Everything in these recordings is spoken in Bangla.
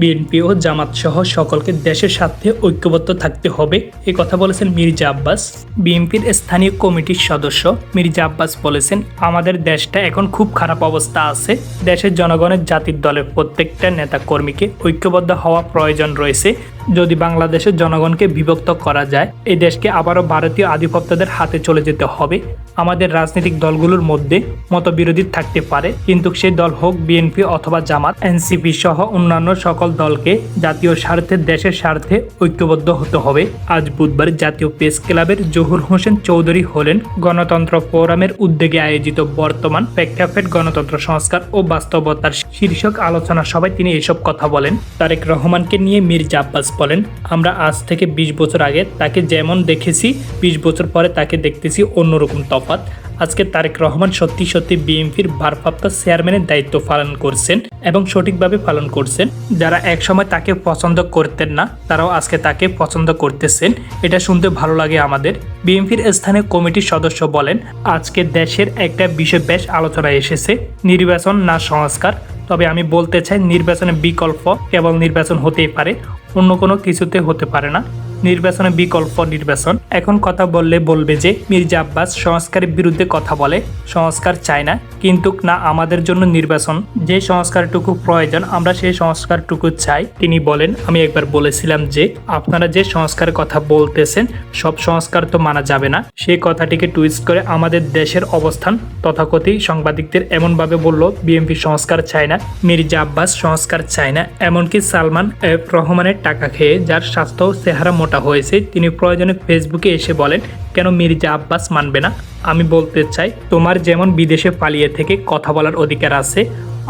বিএনপি ও জামাত সহ সকলকে দেশের স্বার্থে ঐক্যবদ্ধ থাকতে হবে, এ কথা বলেছেন মির্জা আব্বাস। বিএনপির স্থানীয় কমিটির সদস্য মির্জা আব্বাস বলেছেন, আমাদের দেশটা এখন খুব খারাপ অবস্থা আছে। দেশের জনগণের জাতির দলের প্রত্যেকটা নেতা কর্মীকে ঐক্যবদ্ধ হওয়া প্রয়োজন রয়েছে। যদি বাংলাদেশের জনগণকে বিভক্ত করা যায়, এই দেশকে আবারও ভারতীয় আধিপত্যদের হাতে চলে যেতে হবে। আমাদের রাজনৈতিক দলগুলোর মধ্যে মতবিরোধী থাকতে পারে, কিন্তু সেই দল হোক বিএনপি অথবা জামাত, এনসিপি সহ অন্যান্য সকল দলকে জাতীয় স্বার্থে, দেশের স্বার্থে ঐক্যবদ্ধ হতে হবে। আজ বুধবার জাতীয় প্রেস ক্লাবের জহুর হোসেন চৌধুরী হলেন গণতন্ত্র ফোরামের উদ্যোগে আয়োজিত বর্তমান প্রেক্ষাপট গণতন্ত্র সংস্কার ও বাস্তবতার শীর্ষক আলোচনা সভায় তিনি এসব কথা বলেন। তারেক রহমানকে নিয়ে মির্জা আব্বাস বলেন, আমরা আজ থেকে ২০ বছর আগে তাকে যেমন দেখেছি ২০ বছর পরে তাকে দেখতেছি অন্যরকম তফাৎ। আজকে তারেক রহমান সত্যি সত্যি বিএনপির ভারপ্রাপ্ত চেয়ারম্যানের দায়িত্ব পালন করছেন এবং সঠিকভাবে পালন করছেন। যারা একসময় তাকে পছন্দ করতেন না, তারাও আজকে তাকে পছন্দ করতেছেন। এটা শুনতে ভালো লাগে আমাদের। বিএনপির স্থানীয় কমিটির সদস্য বলেন, আজকে দেশের একটা বিষয় বেশ আলোচনায় এসেছে, নির্বাচন না সংস্কার। তবে আমি বলতে চাই নির্বাচনের বিকল্প কেবল নির্বাচন হতেই পারে। অন্য কোনো কিছুতে হতে পারে না। নির্বাচনে বিকল্প নির্বাচন। এখন কথা বললে বলবে যে, মির্জা আব্বাস সংস্কারের বিরুদ্ধে কথা বলে, সংস্কার চায় না। কিন্তু না, আমাদের জন্য নির্বাচন। যে সংস্কারটুকু প্রয়োজন, আমরা সেই সংস্কারটুকু চাই। তিনি বলেন, আমি একবার বলেছিলাম যে, আপনারা যে সংস্কারের কথা বলতেছেন, সব সংস্কার তো মানা যাবে না। সেই কথাটিকে টুইস্ট করে আমাদের দেশের অবস্থান। তথাকথিত সাংবাদিকদের এমনভাবে বলল, বিএনপি সংস্কার চায় না, মির্জা আব্বাস সংস্কার চায় না। এমনকি সালমান এফ রহমানের টাকা খেয়ে, যার স্বাস্থ্য চেহারা মোটা হয়েছে, তিনি প্রয়োজনে ফেসবুকে এসে বলেন, কেন মির্জা আব্বাস মানবে না? আমি বলতে চাই, তোমার যেমন বিদেশে পালিয়ে থেকে কথা বলার অধিকার আছে,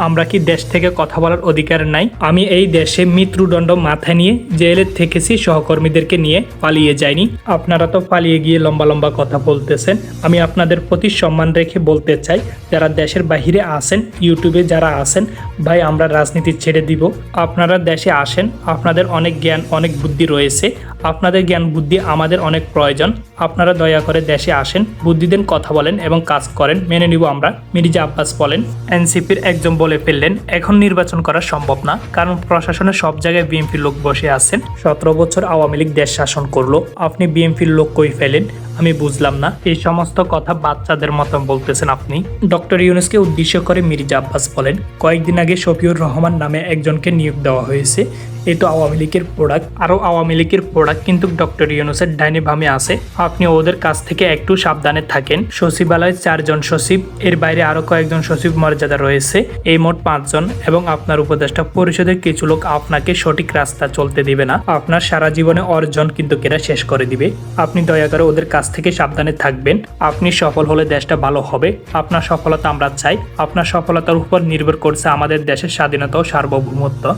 আমরা কি দেশ থেকে কথা বলার অধিকার নাই? আমি এই দেশে মৃত্যুদণ্ড মাথায় নিয়ে জেলে থেকেছি, সহকর্মীদেরকে নিয়ে পালিয়ে যাইনি। আপনারা তো পালিয়ে গিয়ে লম্বা লম্বা কথা বলতেছেন। আমি আপনাদের প্রতি সম্মান রেখে বলতে চাই, যারা দেশের বাহিরে আসেন ইউটিউবে যারা আসেন ভাই, আমরা রাজনীতি ছেড়ে দিব। আপনারা দেশে আসেন, আপনাদের অনেক জ্ঞান, অনেক বুদ্ধি রয়েছে। আপনাদের জ্ঞান, বুদ্ধি আমাদের অনেক প্রয়োজন। আপনারা দয়া করে দেশে আসেন বুদ্ধি দেন কথা বলেন এবং কাজ করেন। মেনে নিব আমরা, মির্জা আব্বাস বলেন। এনসিপির একজন বলে ফেললেন, এখন নির্বাচন করা সম্ভব না, কারণ প্রশাসনে সব জায়গায় বিএনপির লোক বসে আছেন। সতেরো বছর আওয়ামী লীগ দেশ শাসন করল। আপনি বিএনপির লোক কই ফেলেন? আমি বুঝলাম না। এই সমস্ত কথা বাচ্চাদের মতো বলতেছেন আপনি। ডক্টর ইউনুসকে উদ্দেশ্য করে মির্জা আব্বাস বলেন, কয়েকদিন আগে শফিউর রহমান নামে একজনকে নিয়োগ দেওয়া হয়েছে। এই তো আওয়ামী লীগের প্রোডাক্ট। আরও আওয়ামী লীগের প্রোডাক্ট কিন্তু ডক্টর ইউনুসের ডাইনে ভামে আছে। আপনি ওদের কাছ থেকে একটু সাবধানে থাকেন। সচিবালয়ে চারজন সচিব, এর বাইরে আরও কয়েকজন সচিব মর্যাদা রয়েছে। এই মোট পাঁচজন এবং আপনার উপদেষ্টা পরিষদের কিছু লোক আপনাকে সঠিক রাস্তা চলতে দিবে না। আপনার সারা জীবনে অর্জন কিন্তু কেরা শেষ করে দিবে। আপনি দয়া করে ওদের কাছ থেকে সাবধানে থাকবেন। আপনি সফল হলে দেশটা ভালো হবে। আপনার সফলতা আমরা চাই। আপনার সফলতার উপর নির্ভর করছে আমাদের দেশের স্বাধীনতা ও সার্বভৌমত্ব।